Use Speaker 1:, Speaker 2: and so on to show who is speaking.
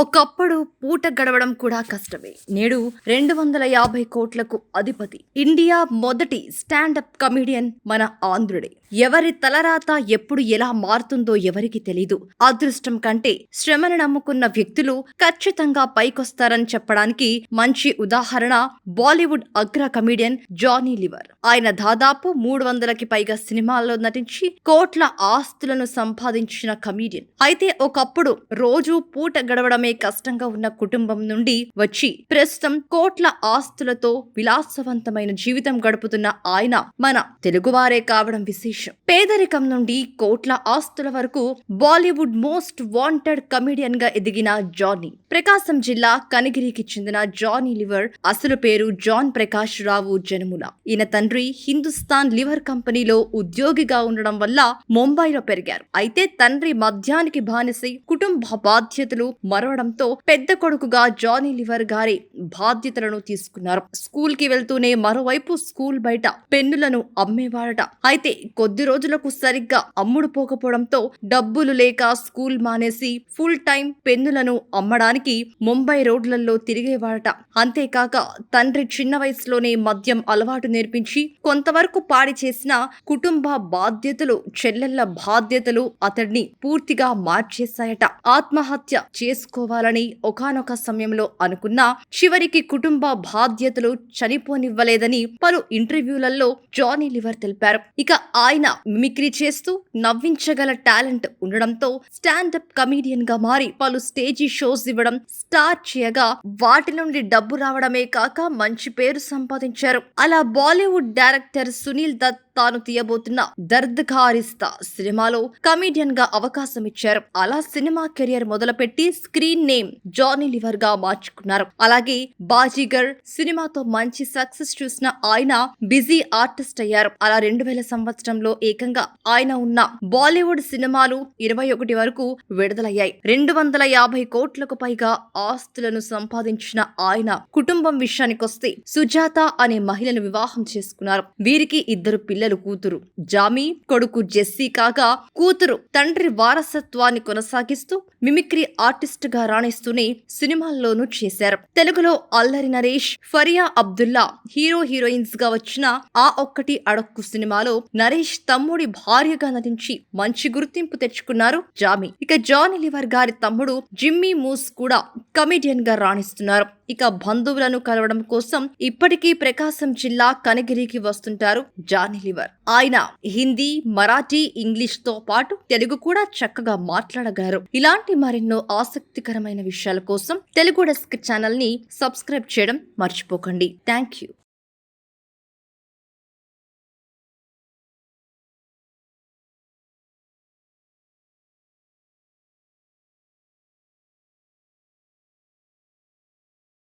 Speaker 1: ఒకప్పుడు పూట గడవడం కూడా కష్టమే. నేడు రెండు వందల యాభై కోట్లకు అధిపతి. ఇండియా మొదటి స్టాండప్ కమిడియన్ మన ఆంధ్రుడే. ఎవరి తలరాత ఎప్పుడు ఎలా మారుతుందో ఎవరికి తెలీదు. అదృష్టం కంటే శ్రమను నమ్ముకున్న వ్యక్తులు ఖచ్చితంగా పైకొస్తారని చెప్పడానికి మంచి ఉదాహరణ బాలీవుడ్ అగ్ర కమిడియన్ జానీ లివర్. ఆయన దాదాపు మూడు వందలకి పైగా సినిమాల్లో నటించి కోట్ల ఆస్తులను సంపాదించిన కమిడియన్. అయితే ఒకప్పుడు రోజు పూట గడవడమే కష్టంగా ఉన్న కుటుంబం నుండి వచ్చి ప్రస్తుతం కోట్ల ఆస్తులతో విలాసవంతమైన జీవితం గడుపుతున్న ఆయన మన తెలుగువారే కావడం విశేషం. పేదరికం నుండి కోట్ల ఆస్తుల వరకు బాలీవుడ్ మోస్ట్ వాంటెడ్ కమిడియన్గా ఎదిగిన జానీ. ప్రకాశం జిల్లా కనిగిరికి చెందిన జానీ లివర్ అసలు పేరు జాన్ ప్రకాష్ రావు జనముల ఈయన తండ్రి హిందుస్థాన్ లివర్ కంపెనీలో ఉద్యోగిగా ఉండడం వల్ల ముంబైలో పెరిగారు. అయితే తండ్రి మద్యానికి బానిసై కుటుంబ బాధ్యతలు మరవడంతో పెద్ద కొడుకుగా జానీ లివర్ గారి బాధ్యతలను తీసుకున్నారు. స్కూల్కి వెళ్తూనే మరోవైపు స్కూల్ బయట పెన్నులను అమ్మేవాడట అయితే కొద్ది రోజులకు సరిగ్గా అమ్ముడు పోకపోవడంతో డబ్బులు లేక స్కూల్ మానేసి ఫుల్ టైం పెన్నులను అమ్మడానికి ముంబై రోడ్లలో తిరిగేవాడట అంతేకాక తండ్రి చిన్న వయసులోనే మద్యం అలవాటు నేర్పించి కొంతవరకు పాడి చేసిన కుటుంబ బాధ్యతలు చెల్లెళ్ళ బాధ్యతలు అతడిని పూర్తిగా మార్చేశాయట. ఆత్మహత్య చేసుకోవాలని ఒకానొక సమయంలో అనుకున్నా చివరికి కుటుంబ బాధ్యతలు చనిపోనివ్వలేదని పలు ఇంటర్వ్యూలలో జానీ లివర్ తెలిపారు. ఇక ఆయన మిమిక్రీ చేస్తూ నవ్వించగల టాలెంట్ ఉండడంతో స్టాండప్ కమీడియన్గా మారి పలు స్టేజీ షోస్ ఇవ్వడం స్టార్ట్ చేయగా వాటి నుండి డబ్బు రావడమే కాక మంచి పేరు సంపాదించారు. అలా బాలీవుడ్ డైరెక్టర్ సునీల్ దత్ తాను తీయబోతున్న దర్ద్ ఖారిస్తా సినిమాలో కమీడియన్గా అవకాశం ఇచ్చారు అలా సినిమా కెరియర్ మొదలుపెట్టి స్క్రీన్ నేమ్ జానీ లివర్గా మార్చుకున్నారు. అలాగే బాజీగర్ సినిమాతో మంచి సక్సెస్ చూసిన ఆయన బిజీ ఆర్టిస్ట్ అయ్యారు. అలా రెండు వేల సంవత్సరంలో ఏకంగా ఆయన ఉన్న బాలీవుడ్ సినిమాలు ఇరవై ఒకటి వరకు విడుదలయ్యాయి. రెండు వందల యాభై కోట్లకు పైగా ఆస్తులను సంపాదించిన ఆయన కుటుంబం విషయానికొస్తే సుజాత అనే మహిళను వివాహం చేసుకున్నారు. వీరికి ఇద్దరు పిల్లలు. పిల్లలు కూతురు. జామీ కొడుకు జెస్సీ కాగా కూతురు తండ్రి వారసత్వాన్ని కొనసాగిస్తూ మిమిక్రీ ఆర్టిస్ట్గా రాణిస్తూనే సినిమాల్లోనూ చేశారు. తెలుగులో అల్లరి నరేష్ ఫరియా అబ్దుల్లా హీరో హీరోయిన్స్గా వచ్చిన ఆ ఒక్కటి అడక్కు సినిమాలో నరేష్ తమ్ముడి భార్యగా నటించి మంచి గుర్తింపు తెచ్చుకున్నారు జామీ. ఇక జానీ లివర్ గారి తమ్ముడు జిమ్మీ మూస్ కూడా కమెడియన్గా రాణిస్తున్నారు. ఇక బంధువులను కలవడం కోసం ఇప్పటికీ ప్రకాశం జిల్లా కనగిరికి వస్తుంటారు జానీ లివర్. ఆయన హిందీ మరాఠీ ఇంగ్లీష్తో పాటు తెలుగు కూడా చక్కగా మాట్లాడగలరు. ఇలాంటి మరెన్నో ఆసక్తికరమైన విషయాల కోసం తెలుగు డెస్క్ ఛానల్ని సబ్స్క్రైబ్ చేయడం మర్చిపోకండి. Thank you